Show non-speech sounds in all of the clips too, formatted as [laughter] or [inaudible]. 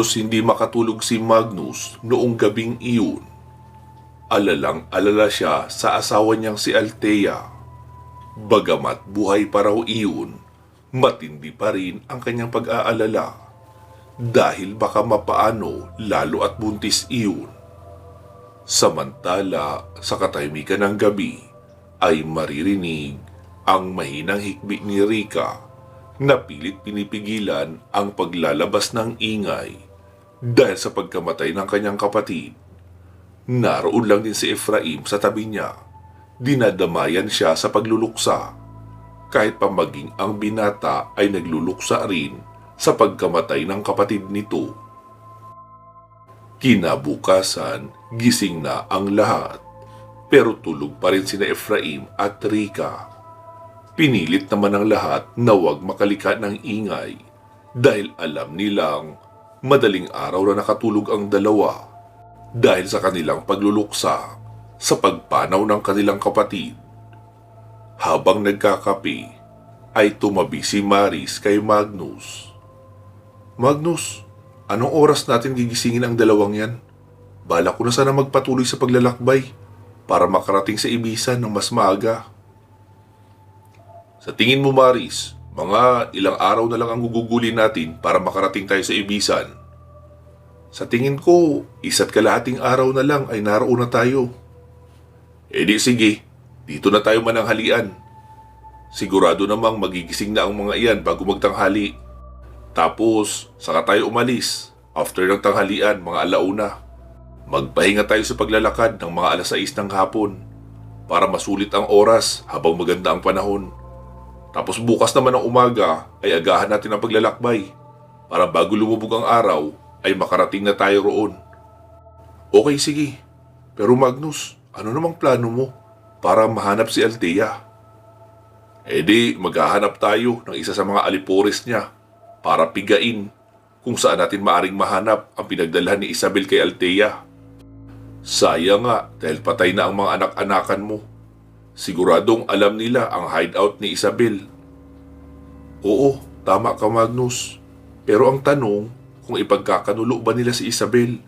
Halos hindi makatulog si Magnus noong gabing iyon. Alalang alala siya sa asawa niyang si Althea. Bagamat buhay pa raw iyon, matindi pa rin ang kanyang pag-aalala. Dahil baka mapaano lalo at buntis iyon. Samantala, sa katahimikan ng gabi, ay maririnig ang mahinang hikbi ni Rika na pilit pinipigilan ang paglalabas ng ingay dahil sa pagkamatay ng kanyang kapatid. Naroon lang din si Efraim sa tabi niya. Dinadamayan siya sa pagluluksa. Kahit pa maging ang binata ay nagluluksa rin sa pagkamatay ng kapatid nito. Kinabukasan, gising na ang lahat. Pero tulog pa rin sina Efraim at Rika. Pinilit naman ng lahat na huwag makalika ng ingay dahil alam nilang madaling araw na nakatulog ang dalawa dahil sa kanilang pagluluksa sa pagpanaw ng kanilang kapatid. Habang nagkakape, ay tumabi si Maris kay Magnus. Magnus, anong oras natin gigisingin ang dalawang yan? Bala ko na sana magpatuloy sa paglalakbay para makarating sa ibisan ng mas maaga. Sa tingin mo, Maris, mga ilang araw na lang ang gugugulin natin para makarating tayo sa ibisan. Sa tingin ko, isa't kalahating araw na lang ay naroon na tayo. E di sige, dito na tayo mananghalian. Sigurado namang magigising na ang mga iyan bago magtanghali. Tapos, saka tayo umalis. After ng tanghalian, mga alauna. Magpahinga tayo sa paglalakad ng mga alas 6 ng hapon para masulit ang oras habang maganda ang panahon. Tapos bukas naman ng umaga ay agahan natin ang paglalakbay para bago lumubog ang araw ay makarating na tayo roon. Okay, sige. Pero Magnus, ano namang plano mo para mahanap si Althea? Eh di, maghahanap tayo ng isa sa mga alipores niya para pigain kung saan natin maaring mahanap ang pinagdalhan ni Isabel kay Althea. Sayang nga dahil patay na ang mga anak-anakan mo. Siguradong alam nila ang hideout ni Isabel. Oo, tama ka Magnus. Pero ang tanong, kung ipagkakanulo ba nila si Isabel?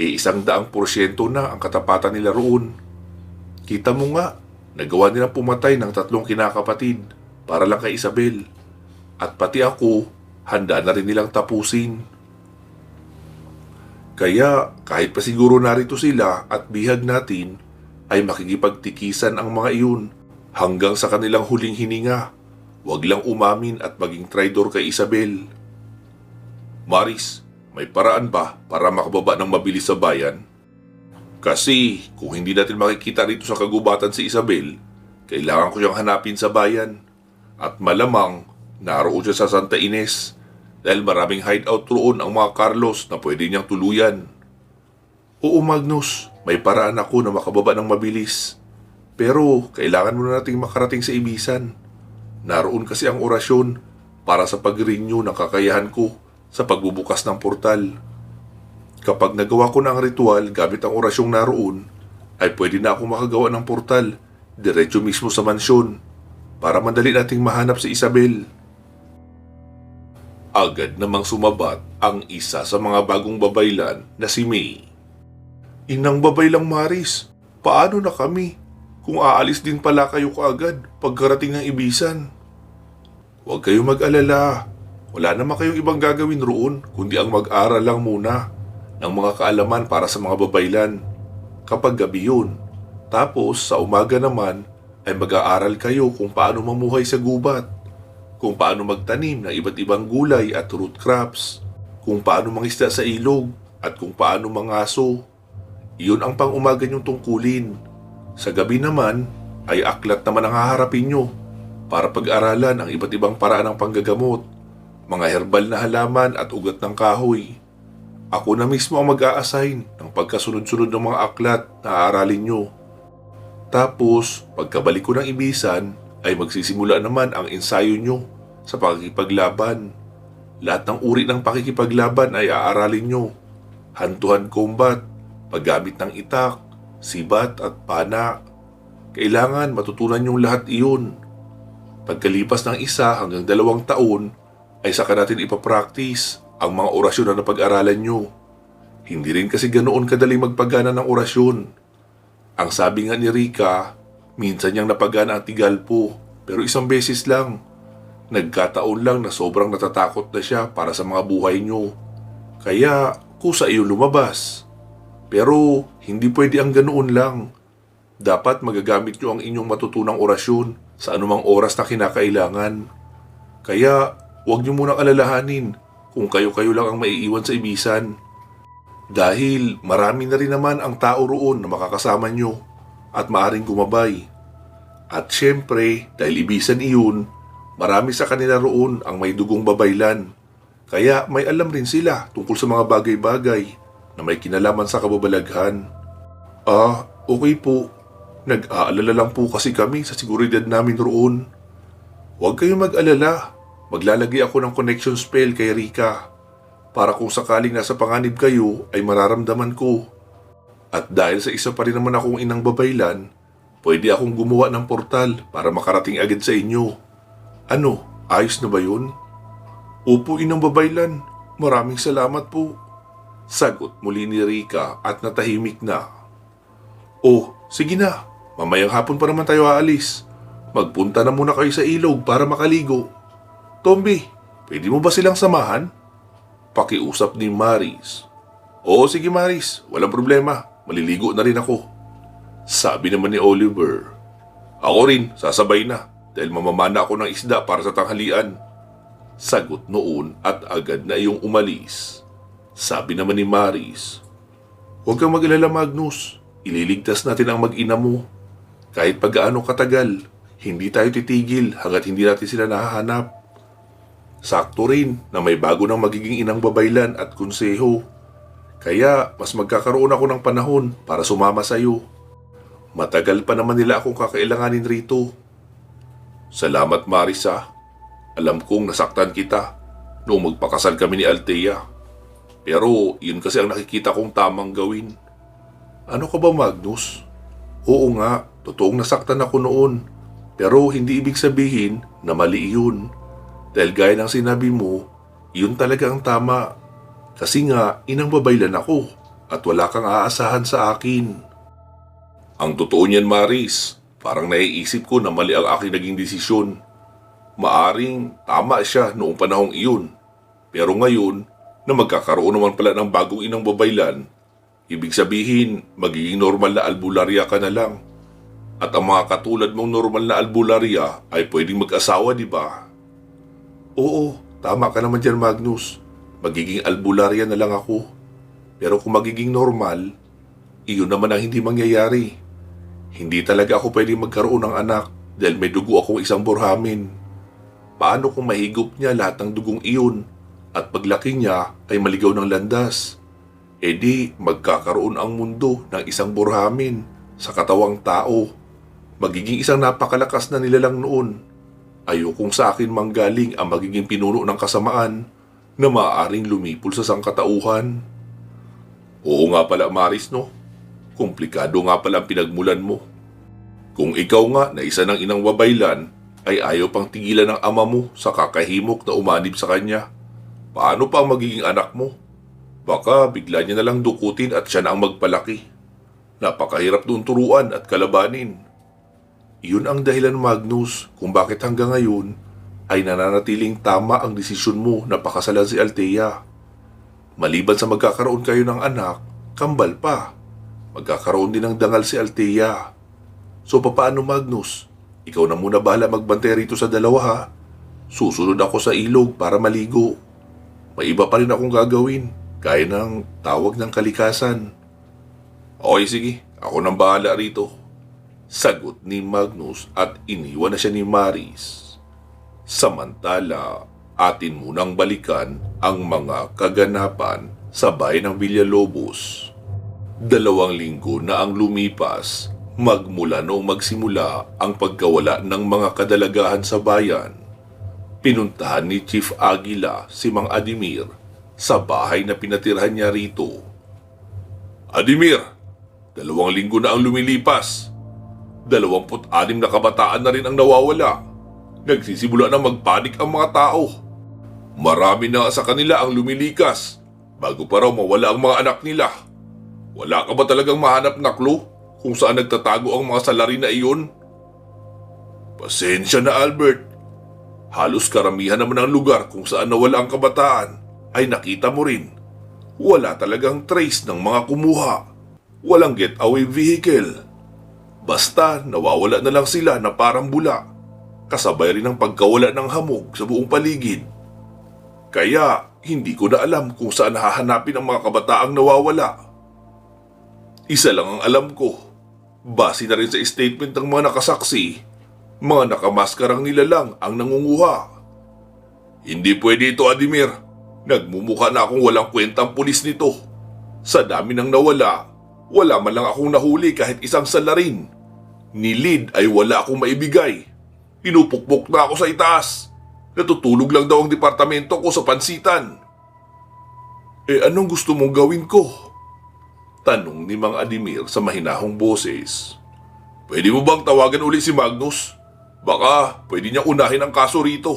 E isang daang porsyento na ang katapatan nila roon. Kita mo nga, nagawa nilang pumatay ng tatlong kinakapatid para lang kay Isabel. At pati ako, handa na rin nilang tapusin. Kaya kahit pa siguro narito sila at bihag natin, ay makikipagtikisan ang mga iyon hanggang sa kanilang huling hininga. Huwag lang umamin at maging traidor kay Isabel. Maris, may paraan ba para makababa ng mabilis sa bayan? Kasi kung hindi natin makikita rito sa kagubatan si Isabel, kailangan ko siyang hanapin sa bayan. At malamang naroon siya sa Santa Ines dahil maraming hideout roon ang mga Carlos na pwede niyang tuluyan. Oo Magnus, may paraan ako na makababa ng mabilis. Pero kailangan muna nating makarating sa ibisan. Naroon kasi ang orasyon para sa pag-renew ng kakayahan ko sa pagbubukas ng portal. Kapag nagawa ko na ang ritual gamit ang orasyong naroon, ay pwede na ako makagawa ng portal diretso mismo sa mansyon para madali nating mahanap si Isabel. Agad namang sumabat ang isa sa mga bagong babaylan na si May. Inang babay lang Maris, paano na kami? Kung aalis din pala kayo kaagad pagkarating ng ibisan. Huwag kayong mag-alala. Wala naman kayong ibang gagawin roon kundi ang mag-aral lang muna ng mga kaalaman para sa mga babaylan. Kapag gabi yun. Tapos sa umaga naman ay mag-aaral kayo kung paano mamuhay sa gubat, kung paano magtanim ng iba't ibang gulay at root crops, kung paano mangisda sa ilog at kung paano mangaso. Iyon ang pang-umaga niyong tungkulin. Sa gabi naman ay aklat naman ang haharapin nyo para pag-aralan ang iba't ibang paraan ng panggagamot, mga herbal na halaman at ugat ng kahoy. Ako na mismo ang mag-a-assign ng pagkasunod-sunod ng mga aklat na aaralin nyo. Tapos, pagkabalik ko ng ibisan, ay magsisimula naman ang ensayo nyo sa pakikipaglaban. Lahat ng uri ng pakikipaglaban ay aaralin nyo. Hantuhan combat, paggamit ng itak, sibat at pana. Kailangan matutunan nyong lahat iyon. Pagkalipas ng isa hanggang dalawang taon, ay saka natin ipapractice ang mga orasyon na napag-aralan nyo. Hindi rin kasi ganoon kadaling magpagana ng orasyon. Ang sabi nga ni Rika, minsan niyang napagana ang tigalpo, pero isang beses lang. Nagkataon lang na sobrang natatakot na siya para sa mga buhay nyo. Kaya kusa iyo lumabas. Pero hindi pwede ang ganoon lang. Dapat magagamit nyo ang inyong matutunang orasyon sa anumang oras na kinakailangan. Kaya huwag nyo munang alalahanin kung kayo-kayo lang ang maiiwan sa ibisan. Dahil marami na rin naman ang tao roon na makakasama nyo at maaring gumabay. At syempre, dahil ibisan iyon, marami sa kanila roon ang may dugong babaylan. Kaya may alam rin sila tungkol sa mga bagay-bagay na may kinalaman sa kababalaghan. Ah, okay po. Nag-aalala lang po kasi kami sa seguridad namin roon. Huwag kayong mag-alala. Maglalagay ako ng connection spell kay Rika para kung sakaling nasa panganib kayo ay mararamdaman ko. At dahil sa isa pa rin naman akong inang babaylan, pwede akong gumawa ng portal para makarating agad sa inyo. Ano, ayos na ba yun? Opo, inang babaylan. Maraming salamat po. Sagot muli ni Rika at natahimik na. Oh, sige na. Mamayang hapon pa naman tayo aalis. Magpunta na muna kayo sa ilog para makaligo. Tombi, pwede mo ba silang samahan? Pakiusap ni Maris. Oo, sige Maris. Walang problema. Maliligo na rin ako. Sabi naman ni Oliver. Ako rin, sasabay na. Dahil mamamana ako ng isda para sa tanghalian. Sagot noon at agad na iyong umalis. Sabi naman ni Maris. Huwag kang mag-alala Magnus. Ililigtas natin ang mag-ina mo. Kahit pag-gaano katagal, hindi tayo titigil hanggat hindi natin sila nahahanap. Sakto rin na may bago ng magiging inang babaylan at konseho. Kaya mas magkakaroon ako ng panahon para sumama sa iyo. Matagal pa naman nila akong kakailanganin rito. Salamat Marisa. Alam kong nasaktan kita noong magpakasal kami ni Althea. Pero yun kasi ang nakikita kong tamang gawin. Ano ka ba Magnus? Oo nga, totoong nasaktan ako noon. Pero hindi ibig sabihin na mali yun. Dahil gaya ng sinabi mo, yun talaga ang tama. Kasi nga, inang babaylan ako at wala kang aasahan sa akin. Ang totoo niyan, Maris, parang naiisip ko na mali ang aking naging desisyon. Maaring tama siya noong panahong iyon. Pero ngayon, na magkakaroon naman pala ng bagong inang babaylan, ibig sabihin, magiging normal na albularya ka na lang. At ang mga katulad mong normal na albularya ay pwedeng mag-asawa, di ba? Oo, tama ka naman dyan, Magnus. Magiging albularya na lang ako. Pero kung magiging normal, iyon naman ang hindi mangyayari. Hindi talaga ako pwedeng magkaroon ng anak dahil may dugo akong isang burhamin. Paano kung mahigop niya lahat ng dugong iyon at paglaki niya ay maligaw ng landas? E di magkakaroon ang mundo ng isang burhamin sa katawang tao. Magiging isang napakalakas na nilalang noon. Ayokong sa akin manggaling ang magiging pinuno ng kasamaan na maaaring lumipol sa sangkatauhan. Oo nga pala Maris no, komplikado nga pala ang pinagmulan mo. Kung ikaw nga na isa ng inang babaylan ay ayaw pang tigilan ng ama mo sa kakahimok na umanib sa kanya, paano pa ang magiging anak mo? Baka bigla niya na lang dukutin at siya na ang magpalaki. Napakahirap doon turuan at kalabanin. Iyon ang dahilan Magnus kung bakit hanggang ngayon ay nananatiling tama ang desisyon mo na pakasalan si Althea. Maliban sa magkakaroon kayo ng anak, kambal pa. Magkakaroon din ng dangal si Althea. So papaano Magnus? Ikaw na muna bahala magbantay rito sa dalawa ha. Susunod ako sa ilog para maligo. May iba pa rin akong gagawin, gaya ng tawag ng kalikasan. Okay sige, ako nang bahala rito. Sagot ni Magnus at iniwan na siya ni Maris. Samantala, atin munang balikan ang mga kaganapan sa bayan ng Villalobos. Dalawang linggo na ang lumipas magmula noong magsimula ang pagkawala ng mga kadalagahan sa bayan. Pinuntahan ni Chief Aguila si Mang Adimir sa bahay na pinatirhan niya rito. Adimir, dalawang linggo na ang lumilipas. Dalawamput anim na kabataan na rin ang nawawala. Nagsisimula na magpanik ang mga tao. Marami na sa kanila ang lumilikas bago pa raw mawala ang mga anak nila. Wala ka ba talagang mahanap na clue kung saan nagtatago ang mga salari na iyon? Pasensya na Albert. Halos karamihan naman ng lugar kung saan nawala ang kabataan ay nakita mo rin. Wala talagang trace ng mga kumuha. Walang getaway vehicle. Basta nawawala na lang sila na parang bula. Kasabay rin ang pagkawala ng hamog sa buong paligid. Kaya hindi ko na alam kung saan hahanapin ang mga kabataang nawawala. Isa lang ang alam ko. Base na rin sa statement ng mga nakasaksi, mga nakamaskarang nilalang ang nangunguha. Hindi pwede ito, Adimir. Nagmumukha na akong walang kwentang pulis nito. Sa dami ng nawala, wala man lang akong nahuli kahit isang salarin. Ni lead ay wala akong maibigay. Pinupukpok na ako sa itaas. Natutulog lang daw ang departamento ko sa pansitan. Eh anong gusto mong gawin ko? Tanong ni Mang Adimir sa mahinahong boses. Pwede mo bang tawagan uli si Magnus? Baka pwede niya unahin ang kaso rito.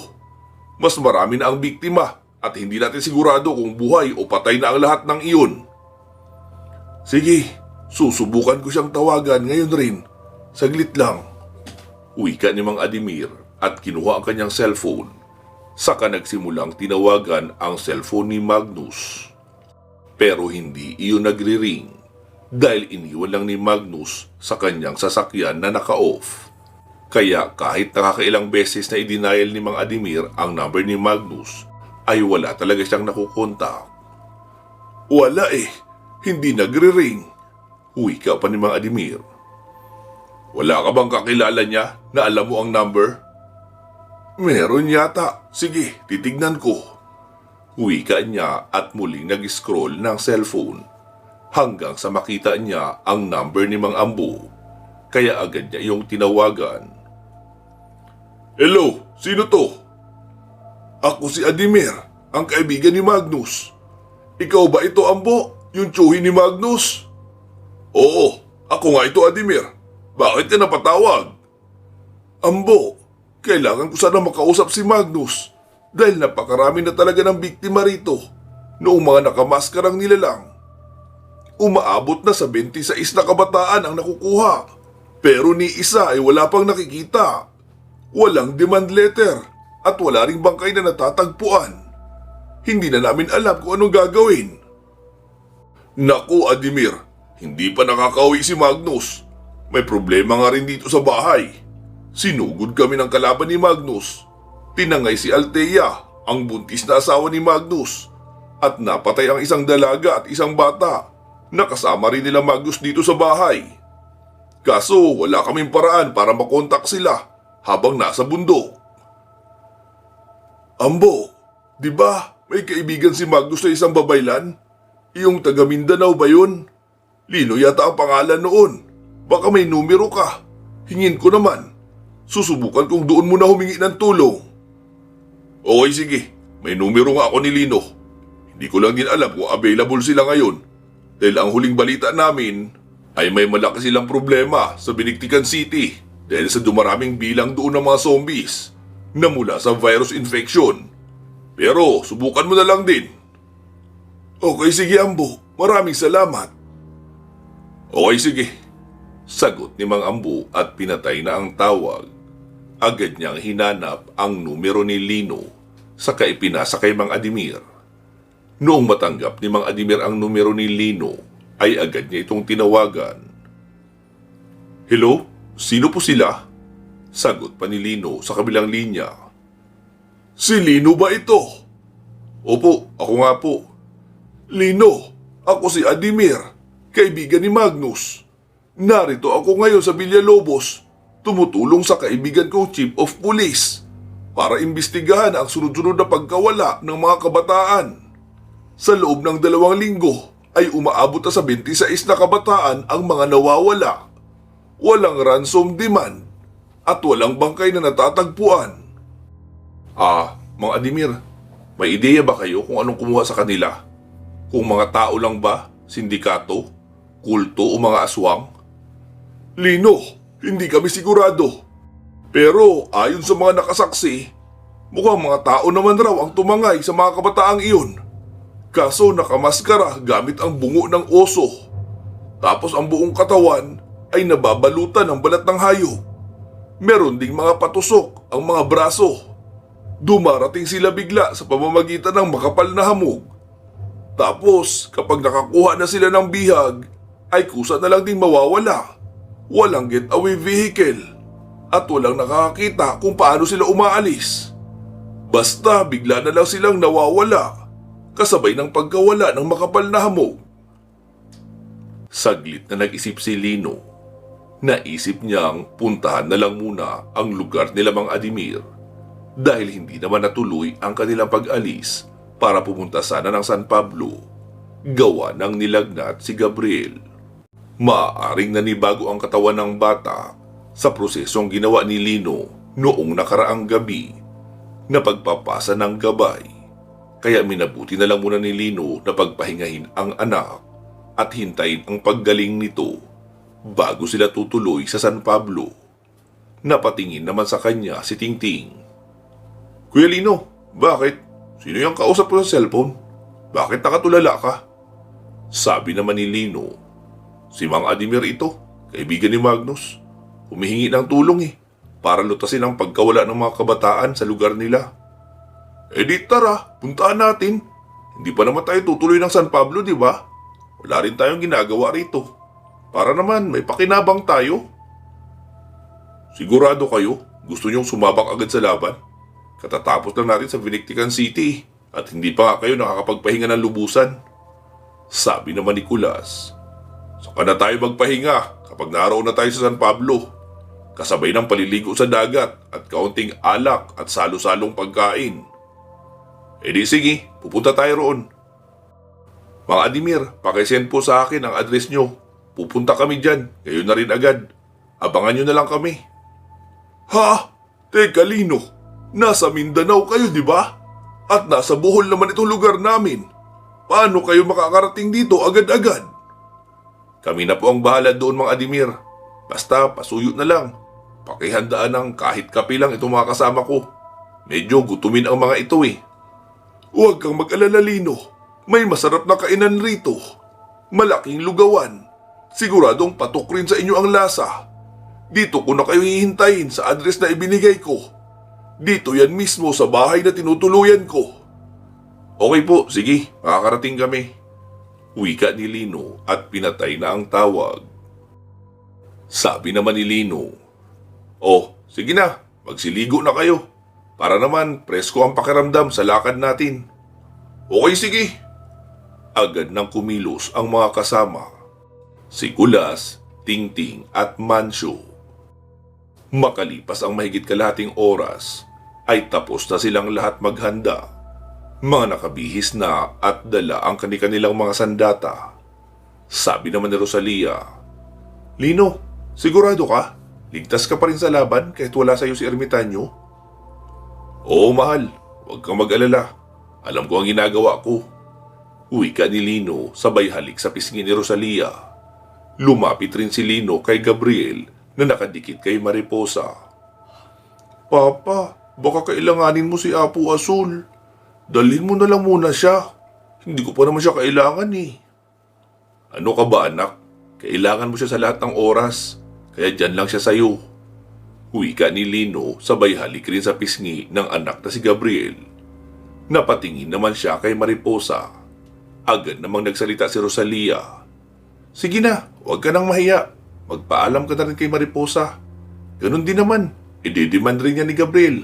Mas marami na ang biktima at hindi natin sigurado kung buhay o patay na ang lahat ng iyon. Sige, susubukan ko siyang tawagan ngayon rin. Saglit lang. Wika ni Mang Adimir at kinuha ang kanyang cellphone. Saka nagsimulang tinawagan ang cellphone ni Magnus. Pero hindi iyon nagri-ring dahil iniwan lang ni Magnus sa kanyang sasakyan na naka-off. Kaya kahit nakakailang beses na i-denial ni Mang Adimir ang number ni Magnus, ay wala talaga siyang nakukontak. Wala eh, hindi nagre-ring. Uwi ka pa ni Mang Adimir. Wala ka bang kakilala niya na alam mo ang number? Meron yata. Sige, titignan ko. Wika niya at muling nag-scroll ng cellphone hanggang sa makita niya ang number ni Mang Ambo. Kaya agad niya yung tinawagan. Hello, sino to? Ako si Adimir, ang kaibigan ni Magnus. Ikaw ba ito, Ambo? Yung tsuhi ni Magnus? Oo, ako nga ito, Adimir. Bakit ka napatawag? Ambo, kailangan ko sana makausap si Magnus dahil napakarami na talaga ng biktima rito noong mga nakamaskarang nilalang. Umaabot na sa 26 na kabataan ang nakukuha pero ni isa ay wala pang nakikita. Walang demand letter at wala ring bangkay na natatagpuan. Hindi na namin alam kung anong gagawin. Naku, Adimir, hindi pa nakakauwi si Magnus. May problema nga rin dito sa bahay. Sinugod kami ng kalaban ni Magnus. Tinangay si Althea, ang buntis na asawa ni Magnus. At napatay ang isang dalaga at isang bata. Nakasama rin nila Magnus dito sa bahay. Kaso wala kaming paraan para makontak sila habang nasa bundok. Ambo, di ba may kaibigan si Magnus na isang babaylan? Yung taga Mindanao ba yun? Lino yata ang pangalan noon. Baka may numero ka. Hingin ko naman. Susubukan kong doon muna humingi ng tulong. Okay, sige. May numero nga ako ni Lino. Hindi ko lang din alam kung available sila ngayon. Dahil ang huling balita namin ay may malaki silang problema sa Biniktikan City dahil sa dumaraming bilang doon ng mga zombies na mula sa virus infection. Pero subukan mo na lang din. Okay, sige Ambo. Maraming salamat. Okay, sige. Sagot ni Mang Ambo at pinatay na ang tawag. Agad niyang hinanap ang numero ni Lino saka ipinasa kay Mang Adimir. Noong matanggap ni Mang Adimir ang numero ni Lino, ay agad niya itong tinawagan. Hello? Sino po sila? Sagot pa ni Lino sa kabilang linya. Si Lino ba ito? Opo, ako nga po. Lino, ako si Adimir, kaibigan ni Magnus. Narito ako ngayon sa Villalobos, tumutulong sa kaibigan kong Chief of Police para imbestigahan ang sunod-sunod na pagkawala ng mga kabataan. Sa loob ng dalawang linggo ay umaabot na sa 26 na kabataan ang mga nawawala. Walang ransom demand at walang bangkay na natatagpuan. Ah, mga Adimir, may ideya ba kayo kung anong kumuha sa kanila? Kung mga tao lang ba, sindikato, kulto o mga aswang? Lino, hindi kami sigurado. Pero ayon sa mga nakasaksi, Mukhang mga tao naman raw ang tumangay sa mga kabataang iyon. Kaso nakamaskara gamit ang bungo ng oso. Tapos ang buong katawan ay nababalutan ng balat ng hayop. Meron ding mga patusok ang mga braso. Dumarating sila bigla sa pamamagitan ng makapal na hamog. Tapos kapag nakakuha na sila ng bihag, ay kusa na lang ding mawawala. Walang getaway vehicle at walang nakakakita kung paano sila umaalis. Basta bigla na lang silang nawawala kasabay ng pagkawala ng makapal na hamog. Saglit na nag-isip si Lino. Naisip niyang puntahan na lang muna ang lugar nila Mang Adimir dahil hindi naman natuloy ang kanilang pag-alis para pumunta sana ng San Pablo. Gawa ng nilagnat si Gabriel. Maaaring nanibago ang katawan ng bata sa prosesong ginawa ni Lino noong nakaraang gabi na pagpapasa ng gabay. Kaya minabuti na lang muna ni Lino na pagpahingahin ang anak at hintayin ang paggaling nito bago sila tutuloy sa San Pablo. Napatingin naman sa kanya si Tingting. Kuya Lino, bakit? Sino yung kausap ko sa cellphone? Bakit nakatulala ka? Sabi naman ni Lino, si Mang Adimir ito, kaibigan ni Magnus. Humihingi ng tulong eh, para lutasin ang pagkawala ng mga kabataan sa lugar nila. Eh di tara, puntaan natin. Hindi pa naman tayo tutuloy ng San Pablo, di ba? Wala rin tayong ginagawa rito. Para naman may pakinabang tayo. Sigurado kayo, gusto niyong sumabak agad sa laban? Katatapos lang natin sa Vinictican City at hindi pa kayo nakakapagpahinga ng lubusan. Sabi naman ni Kulas, Saka na tayo magpahinga kapag naroon na tayo sa San Pablo. Kasabay ng paliligo sa dagat at kaunting alak at salo-salong pagkain. E di sige, pupunta tayo roon. Mga Adimir, pakisend po sa akin ang address nyo. Pupunta kami dyan, ngayon na rin agad. Abangan nyo na lang kami. Ha? Teka Lino, nasa Mindanao kayo di ba? At nasa Bohol naman itong lugar namin. Paano kayo makakarating dito agad-agad? Kami na po ang bahala doon mga Adimir. Basta pasuyo na lang. Pakihandaan ng kahit kape lang itong mga kasama ko. Medyo gutumin ang mga ito eh. Huwag kang mag-alala Lino. May masarap na kainan rito. Malaking lugawan. Siguradong patok rin sa inyo ang lasa. Dito ko na kayo hihintayin sa address na ibinigay ko. Dito yan mismo sa bahay na tinutuluyan ko. Okay po, sige, makakarating kami. Wika ni Lino at pinatay na ang tawag. Sabi naman ni Lino, Oh, sige na, magsiligo na kayo. Para naman presko ang pakiramdam sa lakad natin. Okay, sige. Agad nang kumilos ang mga kasama. Si Kulas, Tingting at Mansyo. Makalipas ang mahigit kalahating oras, ay tapos na silang lahat maghanda. Mga nakabihis na at dala ang kanilang mga sandata. Sabi naman ni Rosalia, Lino, sigurado ka? Ligtas ka pa rin sa laban kahit wala sa'yo si Ermitanyo? Oo, mahal. Huwag kang mag-alala. Alam ko ang ginagawa ko. Uwi ka ni Lino sabay halik sa pisngi ni Rosalia. Lumapit rin si Lino kay Gabriel na nakadikit kay Mariposa. Papa, baka kailanganin mo si Apo Asul. Dalhin mo na lang muna siya. Hindi ko pa naman siya kailangan eh. Ano ka ba anak? Kailangan mo siya sa lahat ng oras. Kaya dyan lang siya sa'yo. Uwi ka ni Lino sabay halik rin sa pisngi ng anak na si Gabriel. Napatingin naman siya kay Mariposa. Agad namang nagsalita si Rosalia. Sige na, huwag ka nang mahiya. Magpaalam ka na rin kay Mariposa. Ganon din naman, ididemand rin niya ni Gabriel.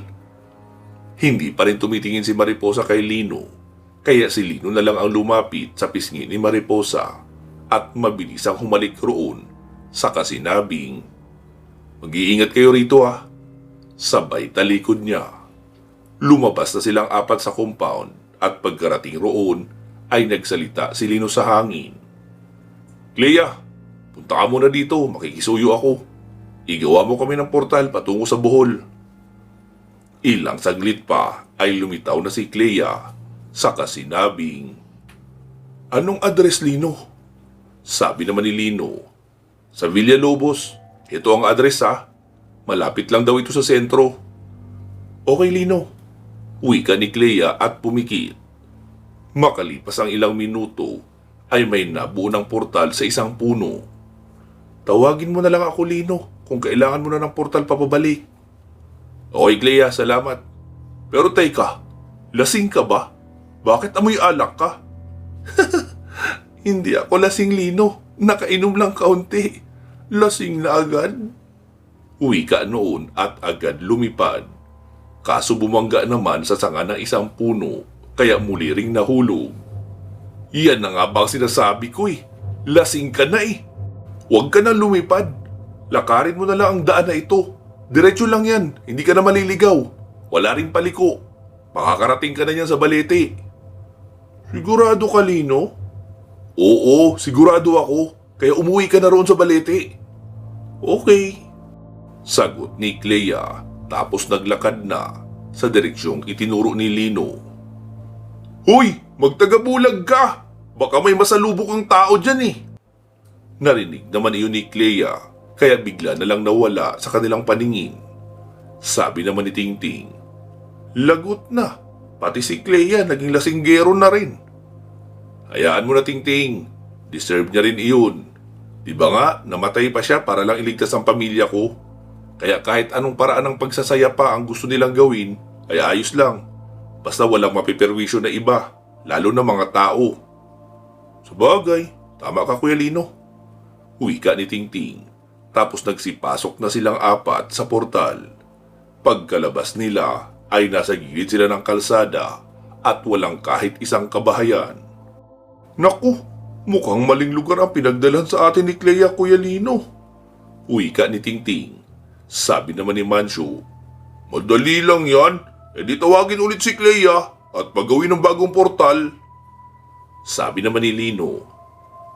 Hindi pa rin tumitingin si Mariposa kay Lino. Kaya si Lino na lang ang lumapit sa pisngi ni Mariposa at mabilis ang humalik roon sa kasinabing, Mag-iingat kayo rito ah. Sabay talikod niya. Lumabas na silang apat sa compound at pagkarating roon ay nagsalita si Lino sa hangin. Clea, punta ka muna dito, makikisuyo ako. Igawa mo kami ng portal patungo sa Bohol. Ilang saglit pa ay lumitaw na si Clea sa kasinabing, Anong address, Lino? Sabi naman ni Lino, Sa Villa Lobos, ito ang address ha. Malapit lang daw ito sa sentro. Okay, Lino. Wika ni Clea at pumikit. Makalipas ang ilang minuto, ay may nabuo ng portal sa isang puno. Tawagin mo na lang ako, Lino, kung kailangan mo na ng portal papabalik. Okay, Clea, salamat. Pero teka, lasing ka ba? Bakit amoy alak ka? [laughs] Hindi ako lasing, Lino. Nakainom lang kaunti. Lasing na agad. Uwi ka noon at agad lumipad. Kaso bumangga naman sa sanga ng isang puno, kaya muli ring nahulog. Yan na nga ba ang sinasabi ko eh. Lasing ka na eh. Huwag ka na lumipad. Lakarin mo na lang ang daan na ito. Diretso lang yan, hindi ka na maliligaw. Wala ring paliko. Makakarating ka na yan sa balete. Sigurado ka, Lino? Oo, sigurado ako. Kaya umuwi ka na roon sa balete. Okay. Sagot ni Clea tapos naglakad na sa direksyong itinuro ni Lino. Hoy! Magtagabulag ka! Baka may masalubok ang tao dyan eh. Narinig naman iyon ni Clea kaya bigla na lang nawala sa kanilang paningin. Sabi naman ni Tingting, Lagot na, pati si Clea naging lasinggero na rin. Hayaan mo na Tingting, deserve niya rin iyon. Di ba nga, namatay pa siya para lang iligtas ang pamilya ko? Kaya kahit anong paraan ng pagsasaya pa ang gusto nilang gawin, ay ayos lang. Basta walang mapiperwisyo na iba, lalo na mga tao. Sabagay, tama ka Kuya Lino. Uwi ka ni Tingting, tapos nagsipasok na silang apat sa portal. Pagkalabas nila ay nasa gilid sila ng kalsada at walang kahit isang kabahayan. Naku, mukhang maling lugar ang pinagdalan sa atin ni Clea Kuya Lino. Uwi ka ni Tingting. Sabi naman ni Mancho, Madali lang yan. E di tawagin ulit si Clea at pagawin ng bagong portal. Sabi naman ni Lino,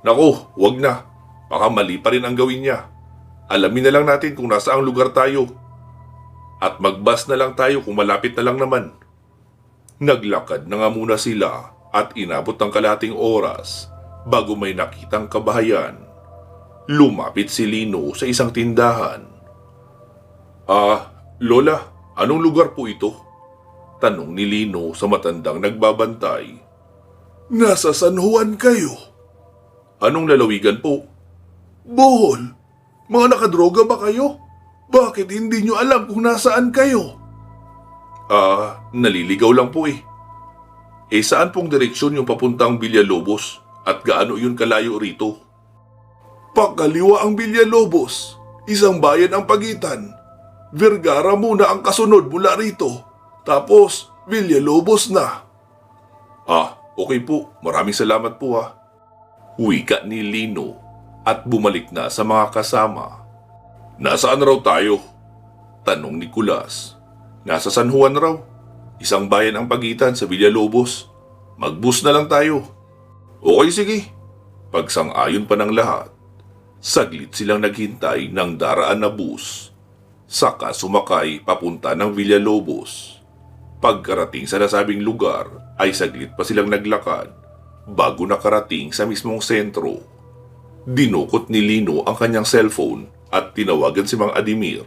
Naku, wag na. Baka mali pa rin ang gawin niya. Alamin na lang natin kung nasa ang lugar tayo. At magbas na lang tayo kung malapit na lang naman. Naglakad na nga muna sila at inabot ng kalating oras bago may nakitang kabahayan. Lumapit si Lino sa isang tindahan. Ah, Lola, anong lugar po ito? Tanong ni Lino sa matandang nagbabantay. Nasa San Juan kayo. Anong lalawigan po? Bohol. Mga nakadroga ba kayo? Bakit hindi nyo alam kung nasaan kayo? Ah, naliligaw lang po eh. Eh saan pong direksyon yung papuntang Villalobos at gaano yun kalayo rito? Pakaliwa ang Villalobos. Isang bayan ang pagitan. Vergara muna ang kasunod mula rito. Tapos, Villalobos na. Ah, okay po. Maraming salamat po ha. Wika ni Lino at bumalik na sa mga kasama. Nasaan raw tayo? Tanong ni Kulas. Nasa San Juan raw. Isang bayan ang pagitan sa Villalobos. Magbus na lang tayo. Okay, sige. Pagsang-ayon pa ng lahat, saglit silang naghintay ng daraan na bus. Saka sumakay papunta ng Villalobos. Pagkarating sa nasabing lugar ay saglit pa silang naglakad bago nakarating sa mismong sentro. Dinukot ni Lino ang kanyang cellphone at tinawagan si Mang Adimir.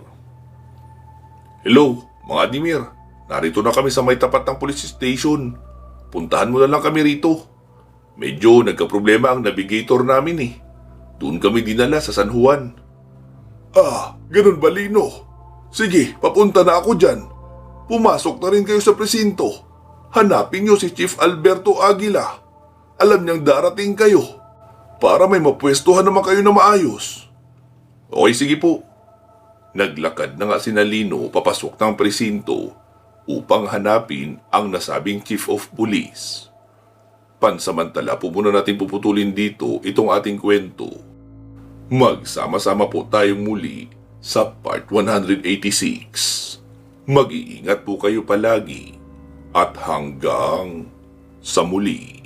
Hello, Mang Adimir. Narito na kami sa may tapat ng police station. Puntahan mo na lang kami rito. Medyo nagka-problema ang navigator namin eh. Doon kami dinala sa San Juan. Ah, ganun ba Lino? Sige, papunta na ako dyan. Pumasok na rin kayo sa presinto. Hanapin niyo si Chief Alberto Aguila. Alam niyang darating kayo. Para may mapwestuhan naman kayo na maayos. Okay, sige po. Naglakad na nga si Nalino papasok ng presinto upang hanapin ang nasabing Chief of Police. Pansamantala po muna natin puputulin dito itong ating kwento. Magsama-sama po tayong muli sa part 186. Mag-iingat po kayo palagi at hanggang sa muli.